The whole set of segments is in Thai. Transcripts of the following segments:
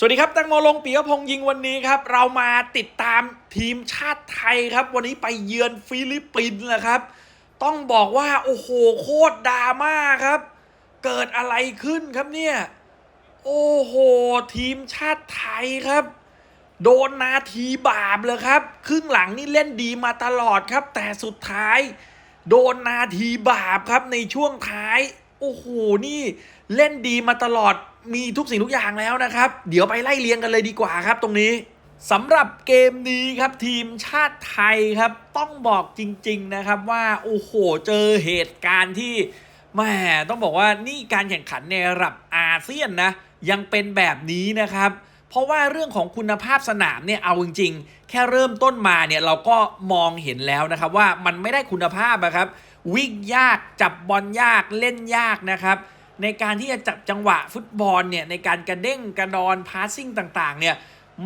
สวัสดีครับ ตังโมลงปียพงษ์ยิงวันนี้ครับ เรามาติดตามทีมชาติไทยครับ วันนี้ไปเยือนฟิลิปปินส์นะครับ ต้องบอกว่า โอ้โห โคตรดราม่าครับ เกิดอะไรขึ้นครับเนี่ย โอ้โห ทีมชาติไทยครับ โดนนาทีบาปเลยครับ ครึ่งหลังนี่เล่นดีมาตลอดครับ แต่สุดท้าย โดนนาทีบาปครับในช่วงท้าย โอ้โห นี่เล่นดีมาตลอด มีทุกสิ่งทุกอย่างแล้วนะครับ เดี๋ยวไปไล่เรียงกันเลยดีกว่าครับตรงนี้สำหรับเกมนี้ครับทีมชาติไทยครับ ต้องบอกจริง ๆนะครับว่าโอ้โหเจอเหตุการณ์ที่แหม่ต้องบอกว่านี่การแข่งขันในระดับอาเซียนนะยังเป็นแบบนี้นะครับเพราะว่าเรื่องของคุณภาพสนามเนี่ยเอาจริงๆ แค่เริ่มต้นมาเนี่ยเราก็มองเห็นแล้วนะครับว่ามันไม่ได้คุณภาพนะครับ วิ่งยากจับบอลยากเล่นยากนะครับ ในการที่จะจับจังหวะฟุตบอลเนี่ยในการกระเด้งกระดอนพาสซิ่งต่างๆเนี่ย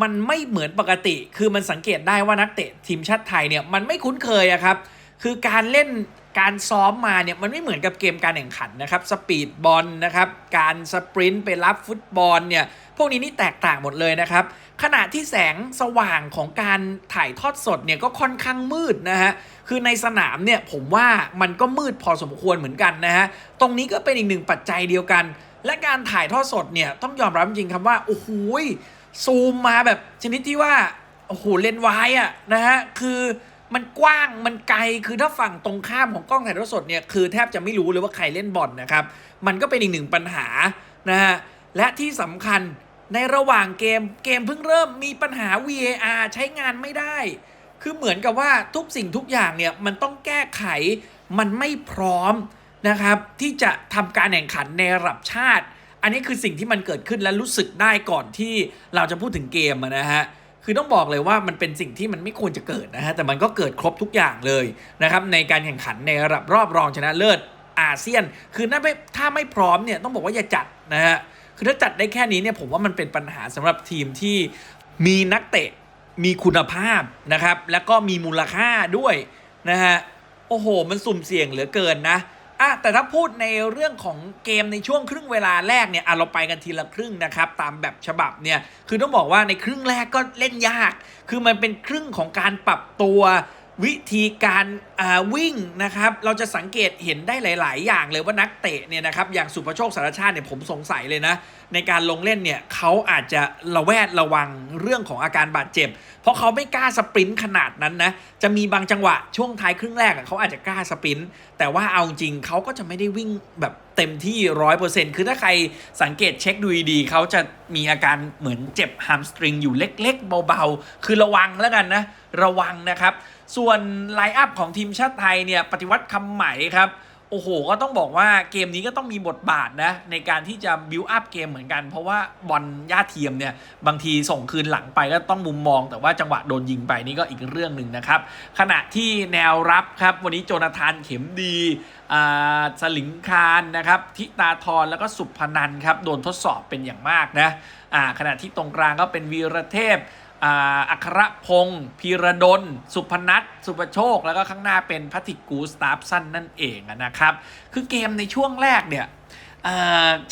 มันไม่เหมือนปกติ คือมันสังเกตได้ว่านักเตะทีมชาติไทยเนี่ยมันไม่คุ้นเคยอะครับ คือการเล่น การซ้อมมาเนี่ยมันไม่เหมือนกับเกมการแข่งขันนะครับสปีดบอลนะครับการสปรินต์ไปรับฟุตบอลเนี่ยพวกนี้นี่แตกต่างหมดเลยนะครับขณะที่แสงสว่างของการถ่ายทอดสดเนี่ยก็ค่อนข้างมืดนะฮะคือในสนามเนี่ยผมว่ามันก็มืดพอสมควรเหมือนกันนะฮะตรงนี้ก็เป็นอีกหนึ่งปัจจัยเดียวกัน และการถ่ายทอดสดเนี่ยต้องยอมรับจริงครับว่าโอ้โหซูมมาแบบชนิดที่ว่าโอ้โหเลนส์วายอะนะฮะคือ มันกว้างมันไกลคือถ้าฝั่งตรงข้ามของกล้องถ่ายทอดสดเนี่ยคือแทบจะไม่รู้เลยว่าใครเล่นบอลนะครับ มันก็เป็นอีกหนึ่งปัญหานะฮะและที่สำคัญในระหว่างเกมเกมเพิ่งเริ่มมีปัญหา VAR ใช้งานไม่ได้ คือเหมือนกับว่าทุกสิ่งทุกอย่างเนี่ยมันต้องแก้ไขมันไม่พร้อมนะครับ ที่จะทำการแข่งขันในระดับชาติ อันนี้คือสิ่งที่มันเกิดขึ้นและรู้สึกได้ก่อนที่เราจะพูดถึงเกมนะฮะ คือต้องบอกเลยว่ามันเป็นสิ่งที่มันไม่ควรจะเกิดนะฮะแต่มันก็เกิดครบทุกอย่างเลยนะครับในการแข่งขันในระดับรอบรองชนะเลิศอาเซียน คือถ้าไม่ถ้าไม่พร้อมเนี่ยต้องบอกว่าอย่าจัดนะฮะคือถ้าจัดได้แค่นี้เนี่ยผมว่ามันเป็นปัญหาสำหรับทีมที่มีนักเตะมีคุณภาพนะครับ แล้วก็มีมูลค่าด้วยนะฮะโอ้โห มันสุ่มเสี่ยงเหลือเกินนะ อะแต่ถ้าพูดในเรื่องของเกมในช่วงครึ่งเวลาแรกเนี่ยอะเราไปกันทีละครึ่งนะครับตามแบบฉบับเนี่ยคือต้องบอกว่าในครึ่งแรกก็เล่นยาก คือมันเป็นครึ่งของการปรับตัววิธีการวิ่งนะครับ เราจะสังเกตเห็นได้หลาย ๆ อย่างเลยว่านักเตะเนี่ยนะครับอย่างสุประโชคสารชาติเนี่ยผมสงสัยเลยนะ ในการลงเล่นเนี่ยเขาอาจจะระแวดระวังเรื่องของอาการบาดเจ็บ เพราะเขาไม่กล้าสปรินต์ขนาดนั้นนะ จะมีบางจังหวะช่วงท้ายครึ่งแรกเขาอาจจะกล้าสปรินต์ แต่ว่าเอาจริงเขาก็จะไม่ได้วิ่งแบบเต็มที่ร้อยเปอร์เซ็นต์คือถ้าใครสังเกตเช็คดูดีเขาจะมีอาการเหมือนเจ็บฮัมสตริงอยู่เล็กๆ เบาๆ คือระวังแล้วกันนะ ระวังนะครับ ส่วนไลน์อัพของทีมชาติไทยเนี่ย ปฏิวัติคำใหม่ครับ โอ้โห ก็ต้องบอกว่าเกมนี้ก็ต้องมีบทบาทนะ ในการที่จะบิวอัพเกมเหมือนกัน เพราะว่าบอลย่าเทียมเนี่ย บางทีส่งคืนหลังไปก็ต้องมุมมอง แต่ว่าจังหวะโดนยิงไปนี่ก็อีกเรื่องหนึ่งนะครับ ขณะที่แนวรับครับ วันนี้โจนาธานเข็มดีสลิงคารนะครับทิตาทรแล้วก็สุพนันครับ โดนทดสอบเป็นอย่างมากนะขณะที่ตรงกลางก็เป็นวีรเทพ อัครพงศ์พีระดล สุพนัทสุประโชค แล้วก็ข้างหน้าเป็นพัติกูสตาฟสั้นนั่นเองนะครับ คือเกมในช่วงแรกเนี่ย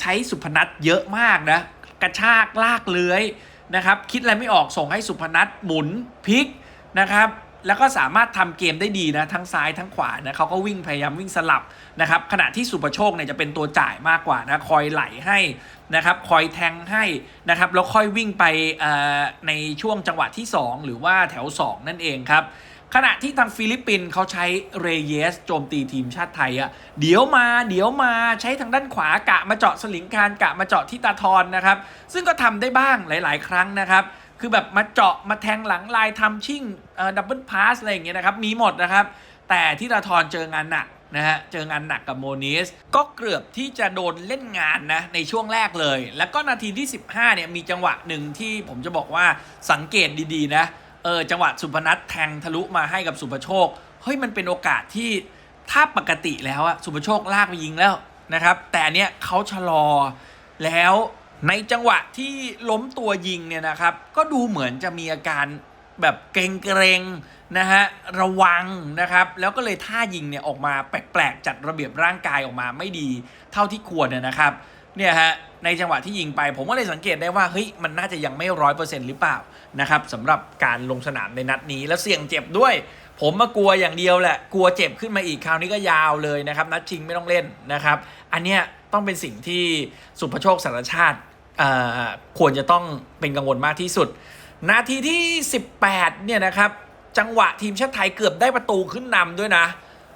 ใช้สุพนัทเยอะมากนะ กระชากลากเลื้อยนะครับ คิดอะไรไม่ออกส่งให้สุพนัทหมุนพลิกนะครับ แล้วก็สามารถทำเกมได้ดีนะทั้งซ้ายทั้งขวานะเขาก็วิ่งพยายามวิ่งสลับนะครับขณะที่สุประโชคเนี่ยจะเป็นตัวจ่ายมากกว่านะคอยไหลให้นะครับคอยแทงให้นะครับแล้วค่อยวิ่งไปในช่วงจังหวะที่ 2 หรือว่าแถว 2 นั่นเองครับขณะที่ทางฟิลิปปินส์เขาใช้เรเยสโจมตีทีมชาติไทยอะเดี๋ยวมาเดี๋ยวมาใช้ทางด้านขวากะมาเจาะสลิงคารกะมาเจาะที่ตาทรนะครับ ซึ่งก็ทำได้บ้างหลาย ๆ ครั้งนะครับ คือแบบมาเจาะมาแทงหลังลายทำชิ่งดับเบิลพาสอะไรอย่างเงี้ยนะครับ มีหมดนะครับ แต่ที่ตาทรเจองานหนักนะฮะ เจองานหนักกับโมนิส ก็เกือบที่จะโดนเล่นงานนะ ในช่วงแรกเลย แล้วก็นาทีที่ 15 เนี่ย มีจังหวะหนึ่งที่ผมจะบอกว่าสังเกตดีๆนะ เออ จังหวะสุพนัทแทงทะลุมาให้กับสุภโชค เฮ้ย มันเป็นโอกาสที่ถ้าปกติแล้วอะสุภโชคลากไปยิงแล้วนะครับ แต่เนี้ยเขาชะลอแล้ว ในจังหวะที่ล้มตัวยิงเนี่ยนะครับ ก็ดูเหมือนจะมีอาการแบบเกรงๆนะฮะระวังนะครับ แล้วก็เลยท่ายิงเนี่ยออกมาแปลกๆ จัดระเบียบร่างกายออกมาไม่ดีเท่าที่ควรเนี่ยนะครับเนี่ยฮะในจังหวะที่ยิงไป ผมก็เลยสังเกตได้ว่าเฮ้ยมันน่าจะยังไม่ร้อยเปอร์เซ็นต์หรือเปล่านะครับสำหรับการลงสนามในนัดนี้แล้วเสี่ยงเจ็บด้วย ผมมากลัวอย่างเดียวแหละ กลัวเจ็บขึ้นมาอีกคราวนี้ก็ยาวเลยนะครับนัดชิงไม่ต้องเล่นนะครับ อันเนี้ยต้องเป็นสิ่งที่สุภโชคสารชาติ ควรจะต้องเป็นกังวลมากที่สุด นาทีที่ 18 เนี่ยนะครับ จังหวะทีมชาติไทยเกือบได้ประตูขึ้นนำด้วยนะ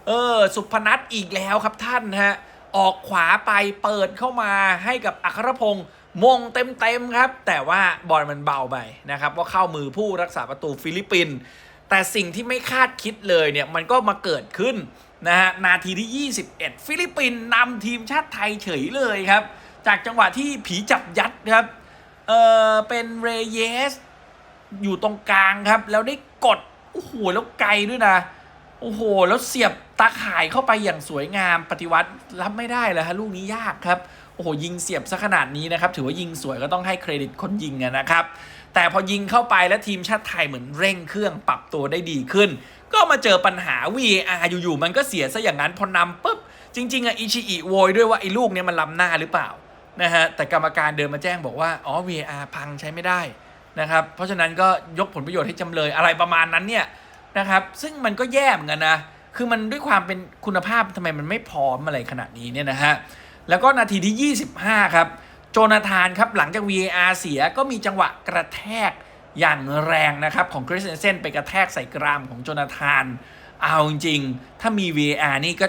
เออ สุพนัทอีกแล้วครับท่านฮะ ออกขวาไปเปิดเข้ามาให้กับอัครพงศ์มงเต็มๆครับ แต่ว่าบอลมันเบาไปนะครับ ว่าเข้ามือผู้รักษาประตูฟิลิปปินส์แต่สิ่งที่ไม่คาดคิดเลยเนี่ยมันก็มาเกิดขึ้นนะฮะนาทีที่ 21 ฟิลิปปินส์นำทีมชาติไทยเฉยเลยครับ จากจังหวะที่ผีจับยัดครับเออเป็นเรเยส อยู่ตรงกลางครับ แล้วได้กดโอ้โหแล้วไกลด้วยนะ โอ้โห แล้วเสียบตาข่ายเข้าไปอย่างสวยงามปฏิวัติรับไม่ได้เลยฮะลูกนี้ยากครับโอ้โหยิงเสียบซะขนาดนี้นะครับ ถือว่ายิงสวยก็ต้องให้เครดิตคนยิงนะครับ แต่พอยิงเข้าไปแล้วทีมชาติไทยเหมือนเร่งเครื่องปรับตัวได้ดีขึ้น ก็มาเจอปัญหา VAR อยู่ๆมันก็เสียซะอย่างนั้นพอนำปุ๊บจริงๆอะอิชิอิโวยด้วยว่าไอ้ลูกเนี้ยมันล้ำหน้าหรือเปล่า นะฮะแต่กรรมการเดินมาแจ้งบอกว่าอ๋อ VAR พังใช้ไม่ได้นะครับ เพราะฉะนั้นก็ยกผลประโยชน์ให้จำเลยอะไรประมาณนั้นเนี่ยนะครับ ซึ่งมันก็แย่เหมือนกันนะ คือมันด้วยความเป็นคุณภาพทำไมมันไม่พร้อมอะไรขนาดนี้เนี่ยนะฮะ แล้วก็นาทีที่ 25 ครับ โจนาธานครับหลังจาก VAR เสียก็มีจังหวะกระแทกอย่างแรงนะครับของคริสเตนเซนไปกระแทกใส่กรามของโจนาธาน เอาจริง ถ้ามี VAR นี่ก็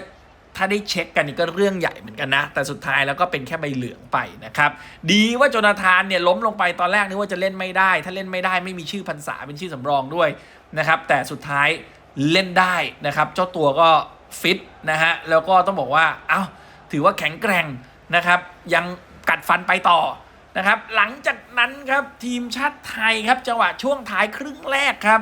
ถ้าได้เช็คกันนี่ก็เรื่องใหญ่เหมือนกันนะ แต่สุดท้ายแล้วก็เป็นแค่ใบเหลืองไปนะครับ ดีว่าโจนาธานเนี่ยล้มลงไปตอนแรกนึกว่าจะเล่นไม่ได้ ถ้าเล่นไม่ได้ไม่มีชื่อพรรษาเป็นชื่อสำรองด้วยนะครับ แต่สุดท้ายเล่นได้นะครับ เจ้าตัวก็ฟิตนะฮะ แล้วก็ต้องบอกว่า เอ้า ถือว่าแข็งแกร่งนะครับ ยังกัดฟันไปต่อนะครับ หลังจากนั้นครับทีมชาติไทยครับจังหวะช่วงท้ายครึ่งแรกครับ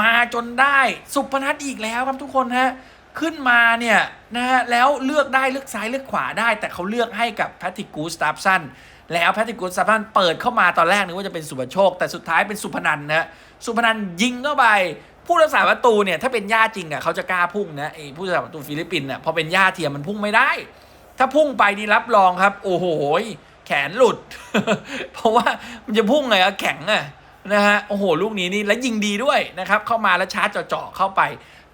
มาจนได้สุพนัทอีกแล้วครับทุกคนฮะ ขึ้นมาเนี่ยนะฮะแล้วเลือกได้เลือกซ้ายเลือกขวาได้ แต่เขาเลือกให้กับแพทริกกูสตาฟสันแล้วแพทริกกูสตาฟสันเปิดเข้ามาตอนแรกนึกว่าจะเป็นสุภโชค แต่สุดท้ายเป็นสุพนันนะฮะสุพนันยิงเข้าไปผู้รักษาประตูเนี่ยถ้าเป็นย่าจริงอะเขาจะกล้าพุ่งนะไอ้ผู้รักษาประตูฟิลิปปินส์อะพอเป็นย่าเทียมมันพุ่งไม่ได้ ถ้าพุ่งไปนี่รับรองครับ โอ้โหแขนหลุด เพราะว่ามันจะพุ่งไงอะแข็งอะ นะฮะโอ้โหลูกนี้นี่แล้วยิงดีด้วยนะครับเข้ามาแล้วชาร์จเจาะเข้าไป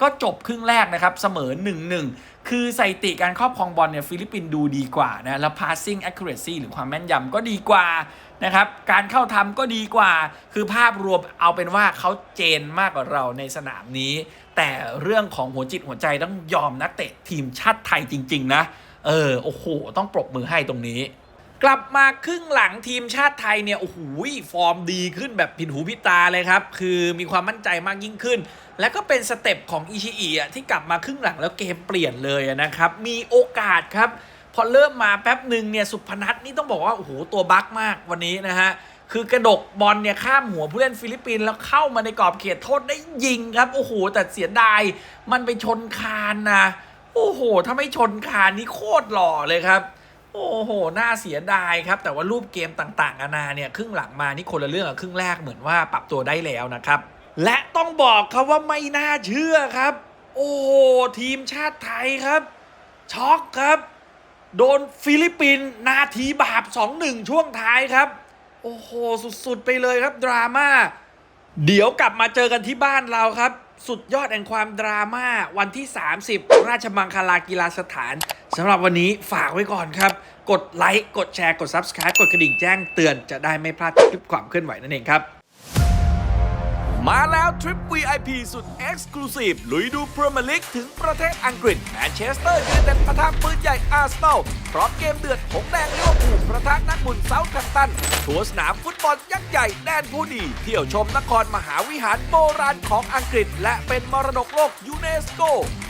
ก็จบครึ่งแรกนะครับเสมอ 1-1 คือสถิติการครอบครองบอลเนี่ยฟิลิปปินส์ดูดีกว่านะแล้ว passing accuracy หรือความแม่นยำก็ดีกว่านะครับการเข้าทำก็ดีกว่า คือภาพรวมเอาเป็นว่าเขาเจนมากกว่าเราในสนามนี้ แต่เรื่องของหัวจิตหัวใจต้องยอมนักเตะทีมชาติไทยจริง ๆ นะเออโอ้โหต้องปรบมือให้ตรงนี้ กลับมาครึ่งหลังทีมชาติไทยเนี่ยโอ้โหฟอร์มดีขึ้นแบบผิดหูผิดตาเลยครับ คือมีความมั่นใจมากยิ่งขึ้น และก็เป็นสเต็ปของอิชิอิอะที่กลับมาครึ่งหลังแล้วเกมเปลี่ยนเลยนะครับ มีโอกาสครับ พอเริ่มมาแป๊บหนึ่งเนี่ยสุพนัทนี่ต้องบอกว่าโอ้โหตัวบั๊กมากวันนี้นะฮะคือกระดกบอลเนี่ยข้ามหัวผู้เล่นฟิลิปปินส์แล้วเข้ามาในกรอบเขตโทษได้ยิงครับโอ้โหแต่เสียดายมันไปชนคานนะโอ้โหถ้าไม่ชนคานนี่โคตรหล่อเลยครับ โอ้โห น่าเสียดายครับ แต่ว่ารูปเกมต่างๆนานาเนี่ยครึ่งหลังมานี่คนละเรื่องกับครึ่งแรกเหมือนว่าปรับตัวได้แล้วนะครับ และต้องบอกครับว่าไม่น่าเชื่อครับ โอ้โห ทีมชาติไทยครับ ช็อกครับ โดนฟิลิปปินส์นาทีบาป 2-1 ช่วงท้ายครับ โอ้โห สุดๆ ไปเลยครับดราม่า เดี๋ยวกลับมาเจอกันที่บ้านเราครับ สุดยอดแห่งความดราม่าวันที่ 30 ราชมังคลากีฬาสถาน สำหรับวันนี้ฝากไว้ก่อนครับ กดไลค์ กดแชร์ กด Subscribe กดกระดิ่งแจ้งเตือนจะได้ไม่พลาดคลิปความเคลื่อนไหวนั่นเองครับ มาแล้วทริป VIP สุด Exclusive ลุยดูพรีเมียร์ลีกถึงประเทศอังกฤษแมนเชสเตอร์ยูไนเต็ดประทะปืนใหญ่อาร์เซนอลพร้อมเกมเดือดหงแดงลิเวอร์พูลประทะนักบุญเซาท์แฮมตัน ทัวร์สนามฟุตบอลยักษ์ใหญ่แดนผู้ดี เที่ยวชมนครมหาวิหารโบราณของอังกฤษ และเป็นมรดกโลกยูเนสโก